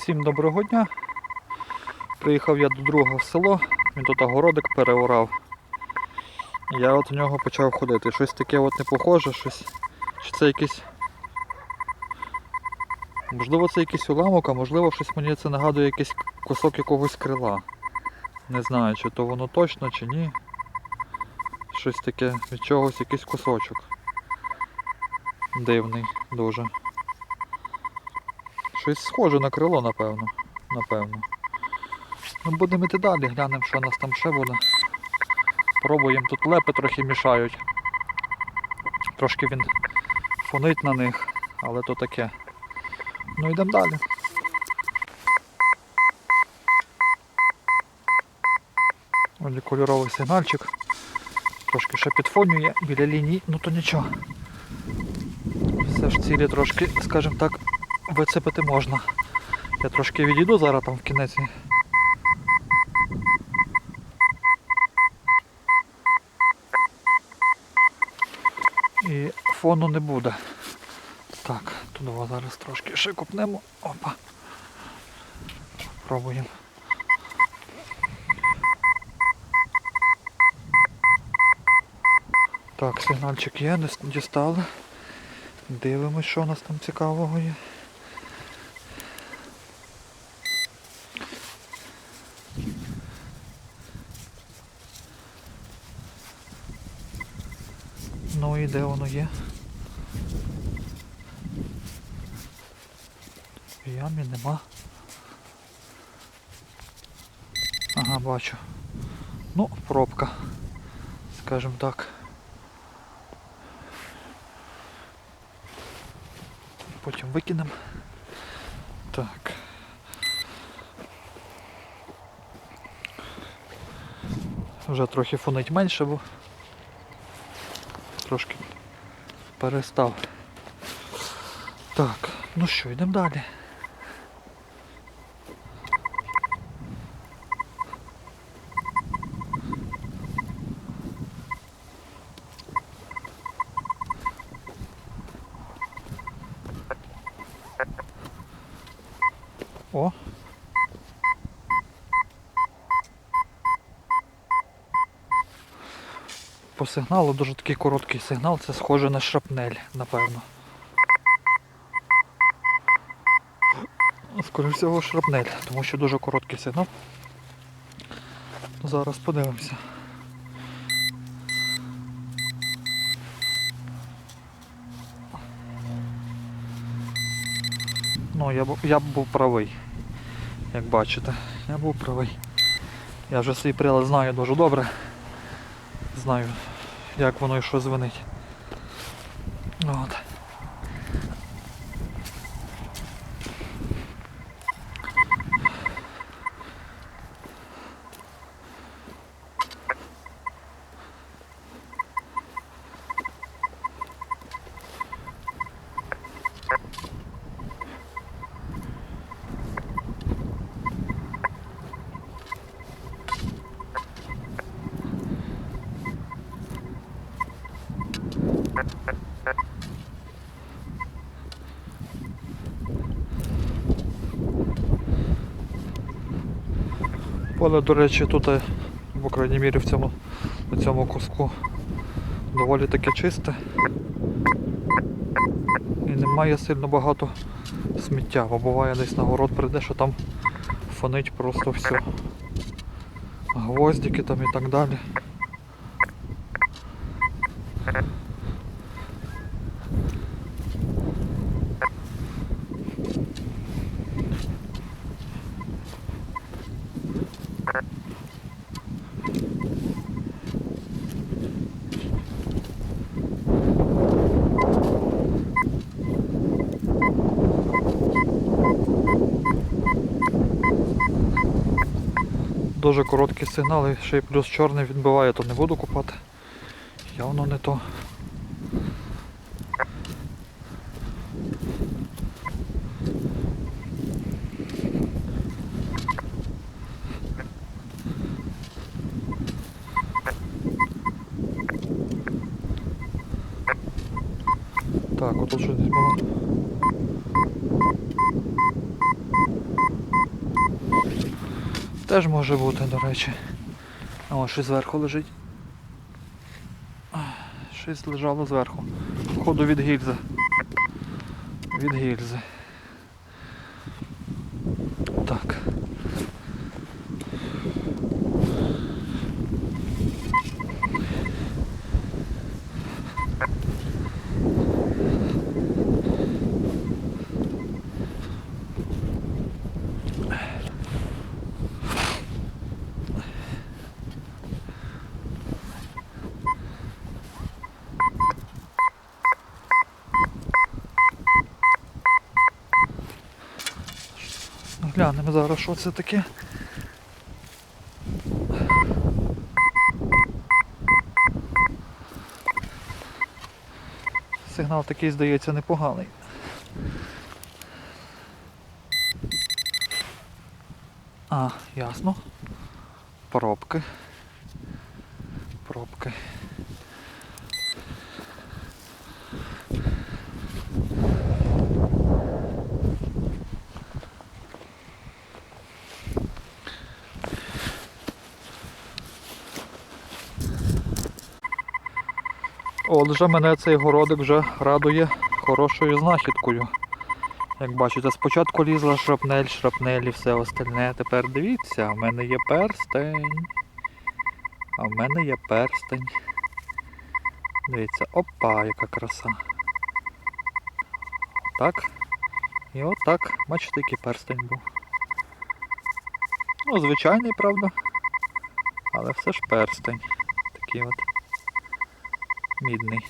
Всім доброго дня. Приїхав я до друга в село, він тут огородик переорав. Я от в нього почав ходити. Щось таке от не похоже, щось. Чи це якийсь. Можливо, це якийсь уламок, а можливо щось мені це нагадує якийсь кусок якогось крила. Не знаю, чи то воно точно, чи ні. Щось таке від чогось якийсь кусочок. Дивний дуже. Щось схоже на крило, напевно. Напевно. Ну, будемо йти далі, глянемо, що у нас там ще буде. Пробуємо. Тут лепи трохи мішають. Трошки він фонить на них, але то таке. Ну йдемо далі. Ось кольоровий сигнальчик. Трошки ще підфонює біля лінії, ну то нічого. Все ж цілі трошки, скажімо так, вицепити можна. Я трошки відійду зараз там в кінець. І фону не буде. Так, туди зараз трошки ще купнемо. Опа. Пробуємо. Так, сигнальчик є, дістали. Дивимось, що у нас там цікавого є. Ну і де воно є? В ямі нема. Ага, бачу. Ну, пробка. Скажем так. Потім викинемо. Так. Вже трохи фонить менше, бо трошки перестав. Так, ну що, йдемо далі. О. По сигналу дуже такий короткий сигнал, це схоже на шрапнель, напевно. Скоріше всього шрапнель, тому що дуже короткий сигнал. Зараз подивимося. Ну, я б, я б був правий, як бачите. Я був правий. Я вже свій прилад знаю дуже добре. Знаю, як воно і що звенить. От. Поле, до речі, тут, е, по крайній мірі, в цьому, на цьому куску доволі таке чисте. І немає сильно багато сміття, бо буває десь на город прийде, що там фонить просто все. Гвоздики там і так далі. Дуже короткий сигнал і ще й плюс чорний відбиває, то не буду купати. Явно не то. Так, отут щось десь було. Теж може бути, до речі. Ось щось зверху лежить. Щось лежало зверху. Походу від гільзи. Від гільзи. Так. Глянемо зараз, що це таке. Сигнал такий, здається, непоганий. А, ясно. Пробки. Пробки. Отже, мене цей городик вже радує хорошою знахідкою. Як бачите, спочатку лізла шрапнель, шрапнель і все остальне. Тепер дивіться, в мене є перстень. А в мене є перстень. Дивіться, опа, яка краса. Так. І отак, бачите, який перстень був. Ну, звичайний, правда. Але все ж перстень. Такий от мідний.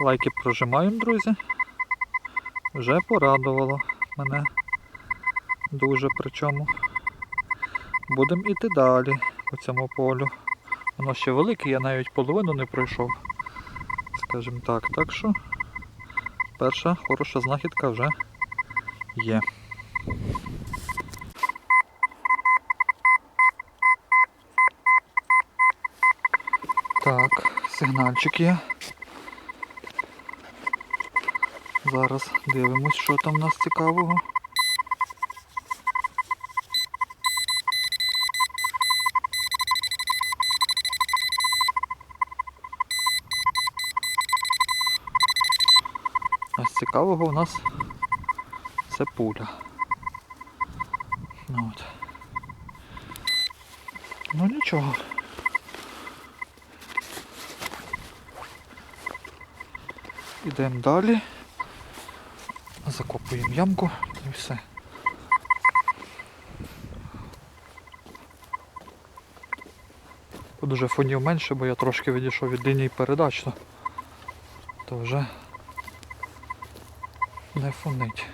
Лайки прожимаємо, друзі. Вже порадувало мене дуже причому. Будемо іти далі по цьому полю. Воно ще велике, я навіть половину не пройшов. Скажімо так. Так що перша хороша знахідка вже є. Так, сигнальчик є. Зараз дивимось, що там у нас цікавого. З цікавого у нас це пуля. Ну, от. ну нічого. Ідемо далі. Закопуємо ямку і все. Тут вже фонів менше, бо я трошки відійшов від лінії передач, то вже не фонить.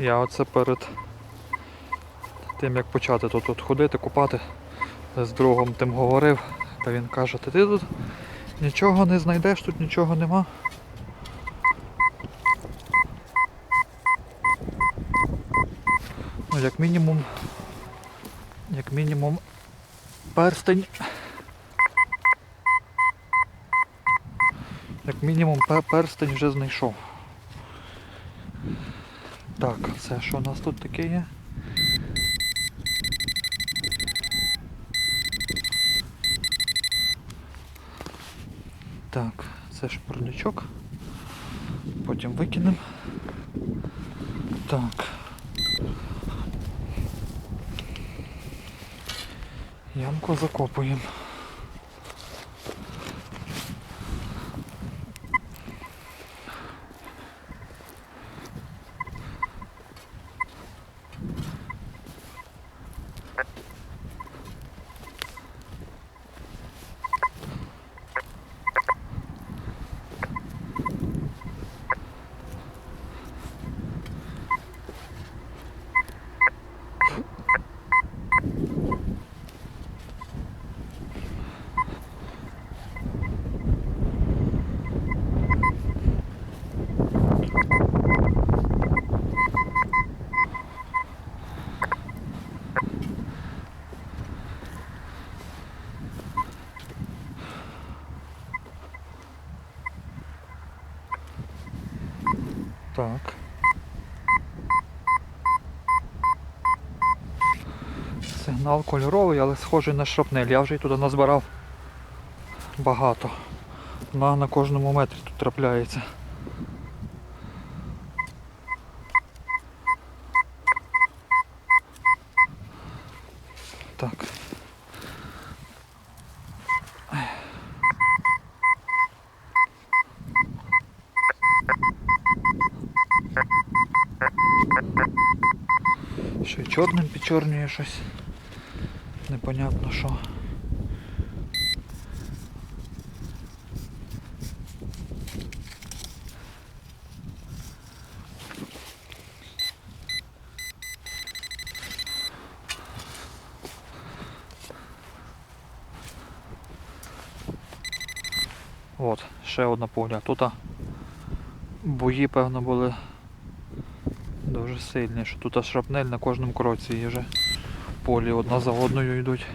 Я оце перед тим як почати тут, тут ходити, купати, з другом тим говорив, та він каже, ти тут нічого не знайдеш, тут нічого нема. Ну, як мінімум, як мінімум перстень. Як мінімум перстень вже знайшов. Так, це що у нас тут таке є? Так, це шпурнячок. Потім викинемо. Так. Ямку закопуємо. Сигнал кольоровий, але схожий на шрапнель. Я вже й туди назбирав багато. На, на кожному метрі тут трапляється. Так. Ще чорним підчорнює щось. Непонятно що. От, ще одна поля. Тут бої, певно, були дуже сильні, що тут шрапнель на кожному кроці і вже полі одна за одною йдуть.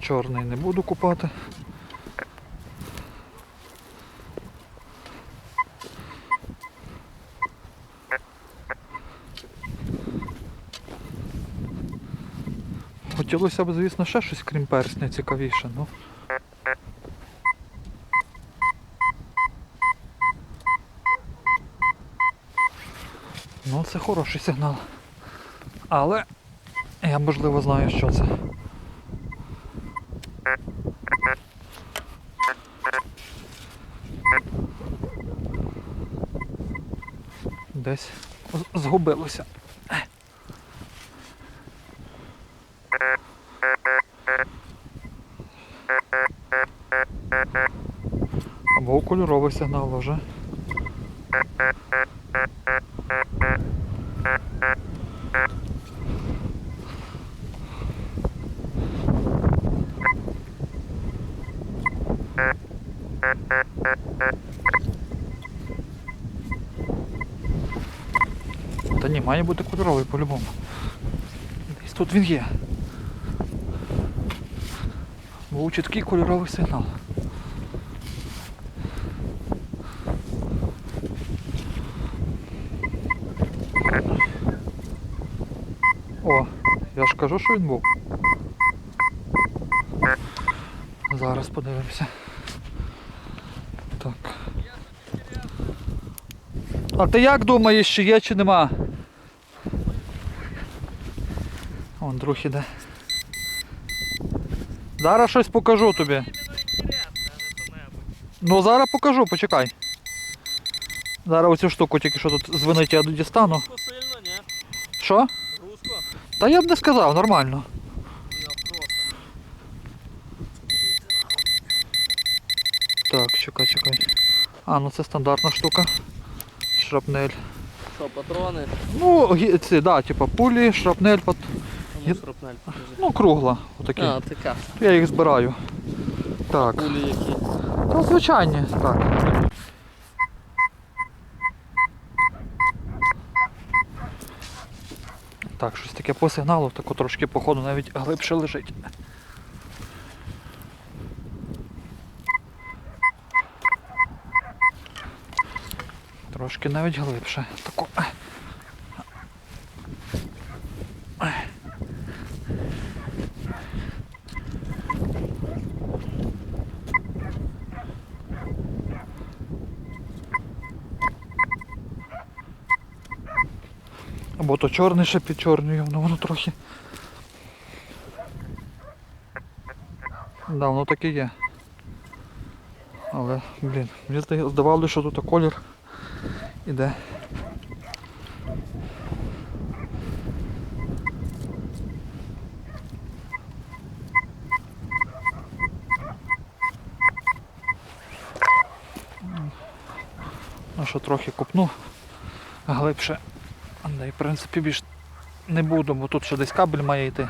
Чорний не буду купати. Хотілося б, звісно, ще щось крім персня цікавіше, ну. Ну, це хороший сигнал. Але я можливо знаю, що це. Десь згубилося. Або кольоровий сигнал вже. Має бути кольоровий по-любому. Десь тут він є. Був чіткий кольоровий сигнал. О, я ж кажу, що він був. Зараз подивимося. Так. А ти як думаєш, чи є, чи нема? Друг іде. Зараз щось покажу тобі. Ну зараз покажу, почекай. Зараз оцю штуку тільки що тут звенить, я дістану. Сильно, ні? Що? Русько? Та я б не сказав, нормально. Так, чекай, чекай. А, ну це стандартна штука. Шрапнель. Що, патрони? Ну, ці, да, типа пулі, шрапнель, пат... Є- ну, шрапнель, покажи. ну кругла. Отакі. А, така. Я їх збираю. Так. Кулі які. Та звичайні, так. Так, щось таке по сигналу, тако трошки походу навіть глибше лежить. Трошки навіть глибше. Тако. Або то чорний ще під чорною, ну воно трохи. Да, воно так і є. Але, блін, мені здавалося, що тут колір іде. Ну що трохи купну глибше. Да, в принципі більш не буду, бо тут ще десь кабель має йти.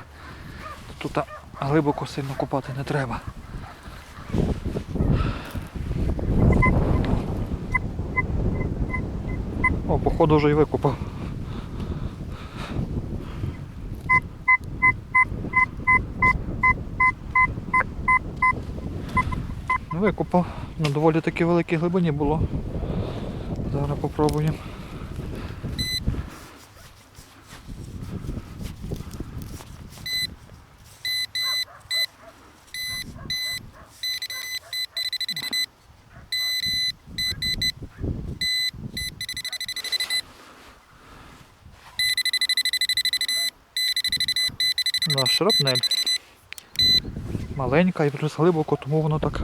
Тут глибоко сильно купати не треба. О, походу вже і викопав. викупав, на доволі таки великій глибині було. Зараз попробуємо. Шрапнель. Маленька і плюс глибоко, тому воно так,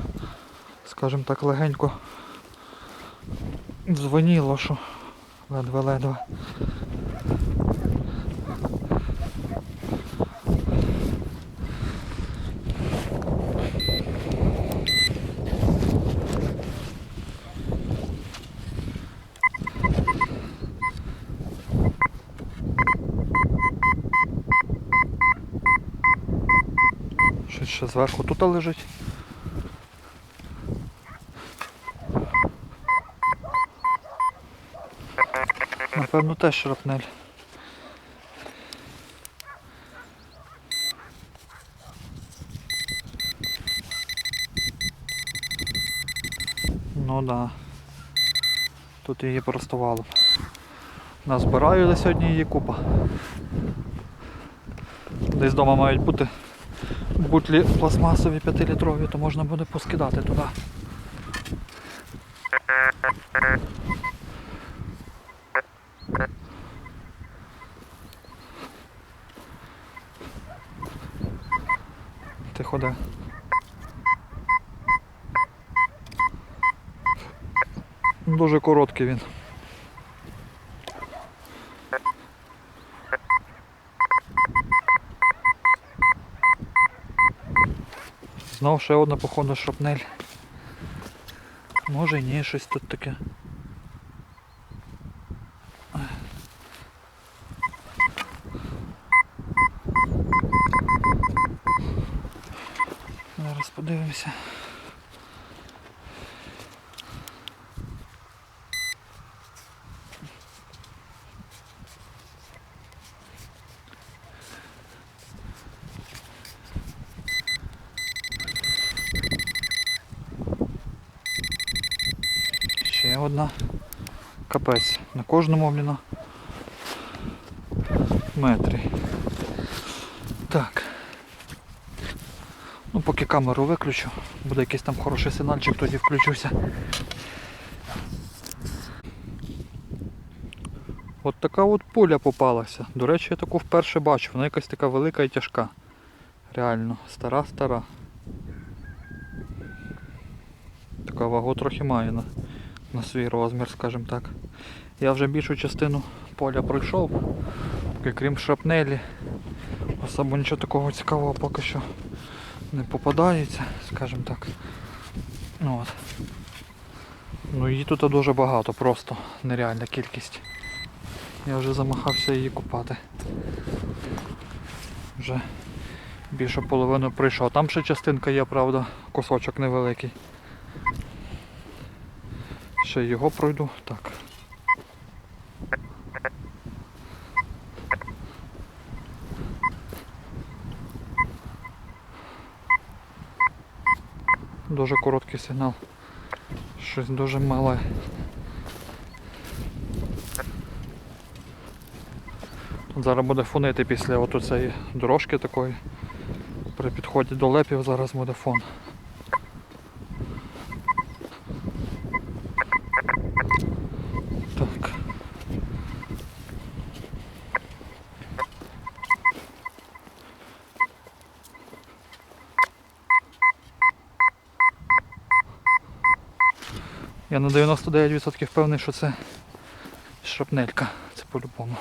скажімо так, легенько дзвоніло, що ледве-ледве. Щось ще зверху тут лежить. Напевно, теж шрапнель. Ну да. Тут її простувало. Назбираю на сьогодні її купа. Десь вдома мають бути бутлі пластмасові 5-літрові, то можна буде поскидати туди. Ти ходи. Дуже короткий він. Знов ще одна походу шрапнель. Може і ні, щось тут таке. Зараз подивимося. Ще одна. Капець. На кожному бліна метрі. Так. Ну, поки камеру виключу, буде якийсь там хороший сигнальчик, тоді включуся. От така от пуля попалася. До речі, я таку вперше бачу. Вона якась така велика і тяжка. Реально, стара-стара. Така вагу трохи має на, свій розмір, скажімо так. Я вже більшу частину поля пройшов, поки крім шрапнелі. Особо нічого такого цікавого поки що не попадається, скажімо так. От. ну її тут дуже багато, просто нереальна кількість. Я вже замахався її купати. Вже більше половину прийшов. Там ще частинка є, правда, кусочок невеликий. Ще його пройду. Так. Дуже короткий сигнал. Щось дуже мале. Тут зараз буде фонити після цієї дорожки такої. При підході до лепів зараз буде фон. Так. Я на 99% впевнений, що це шрапнелька. Це по-любому.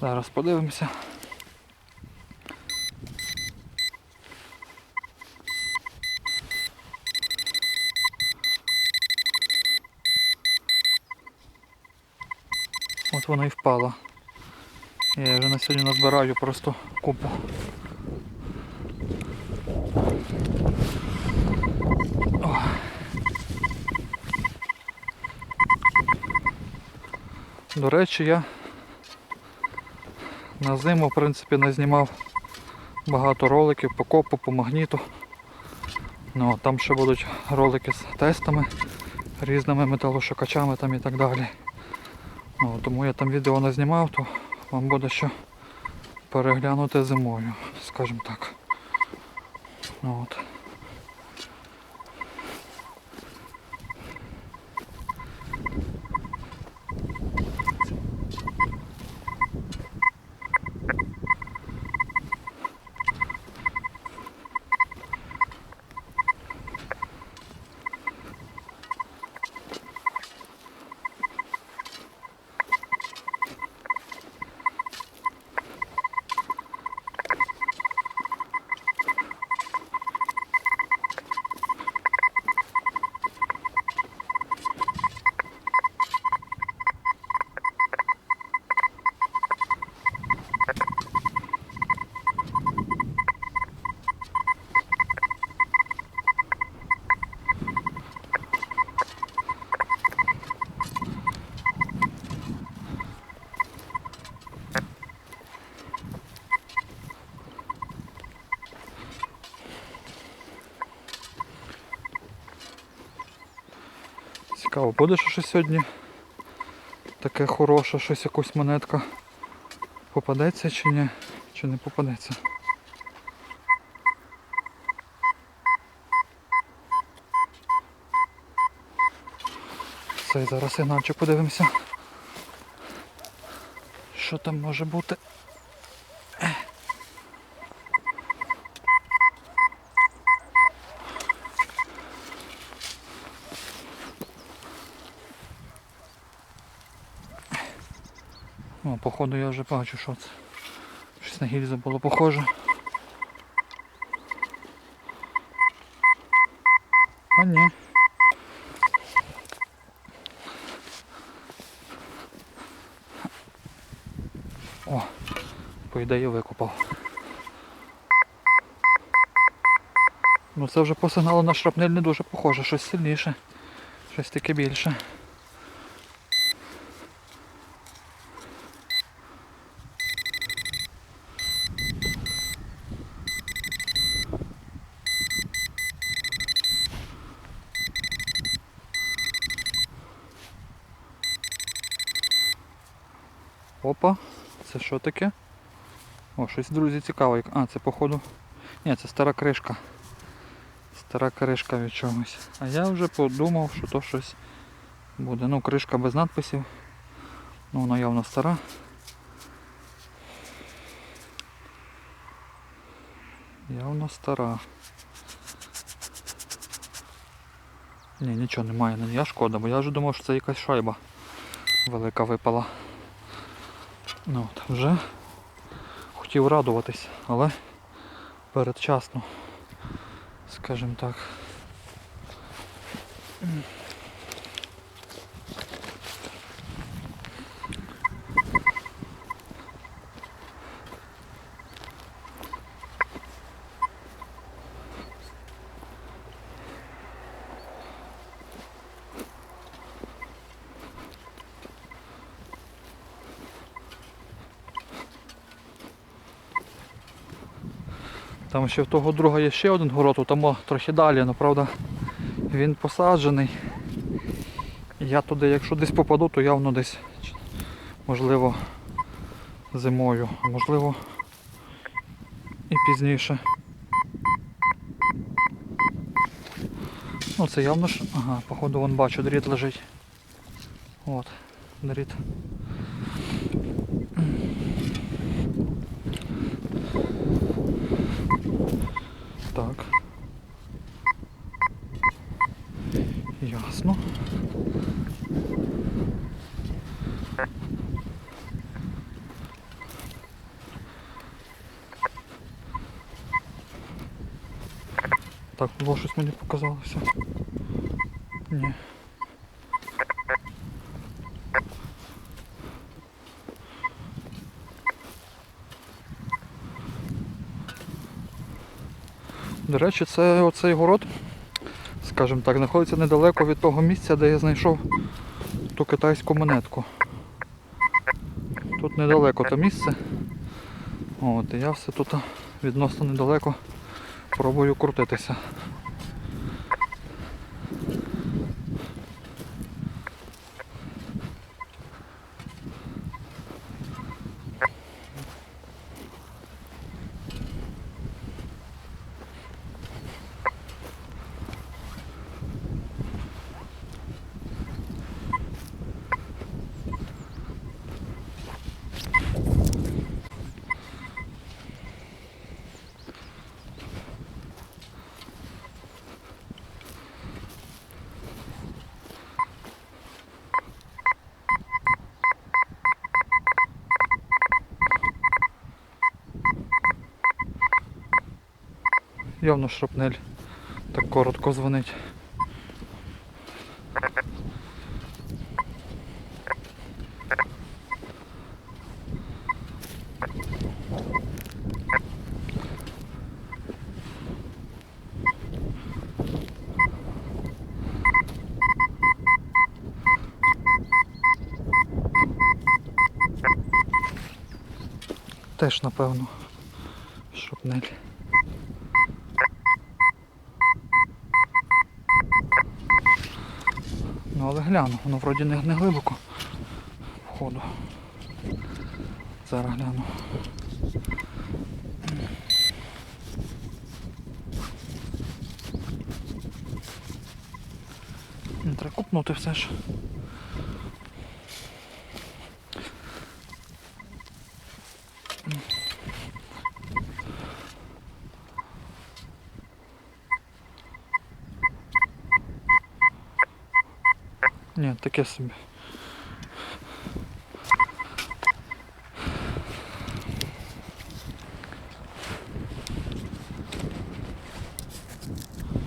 Зараз подивимося. От вона і впала. Вже на сьогодні назбираю просто купу. До речі, я На зиму, в принципі, не знімав багато роликів по копу, по магніту. Ну, там ще будуть ролики з тестами, різними металошукачами там і так далі. Ну, тому я там відео не знімав, то вам буде що переглянути зимою, скажімо так. Ну, От. Цікаво, буде що щось сьогодні таке хороше, щось якусь монетка попадеться чи ні, чи не попадеться. Цей зараз сигнальчик подивимося. Що там може бути? О, походу я вже бачу, що це. Щось на гільзу було похоже. А ні. О, по ідеї викопав. Ну це вже по сигналу на шрапнель не дуже похоже, щось сильніше, щось таке більше. Опа, це що таке? О, щось, друзі, цікаве. А, це походу. Ні, це стара кришка. Стара кришка від чогось. А я вже подумав, що то щось буде. Ну, кришка без надписів. Ну, вона явно стара. Явно стара. Ні, нічого немає, не я шкода, бо я вже думав, що це якась шайба велика випала. Ну от, вже хотів радуватись, але передчасно, скажімо так. Там ще в того друга є ще один город, там трохи далі, але правда він посаджений. Я туди, якщо десь попаду, то явно десь можливо зимою, а можливо і пізніше. Ну це явно ж. Ага, походу вон бачу, дріт лежить. От, дріт. Так. Ясно. Так, було щось мені показалося. Ні. До речі, це оцей город, скажімо так, знаходиться недалеко від того місця, де я знайшов ту китайську монетку. Тут недалеко то місце. От, і я все тут відносно недалеко пробую крутитися. Явно шрапнель так коротко дзвонить. Теж, напевно, шрапнель. Ну але гляну, воно вроді не, не глибоко. Входу. Зараз гляну. Треба купнути все ж. Таке собі.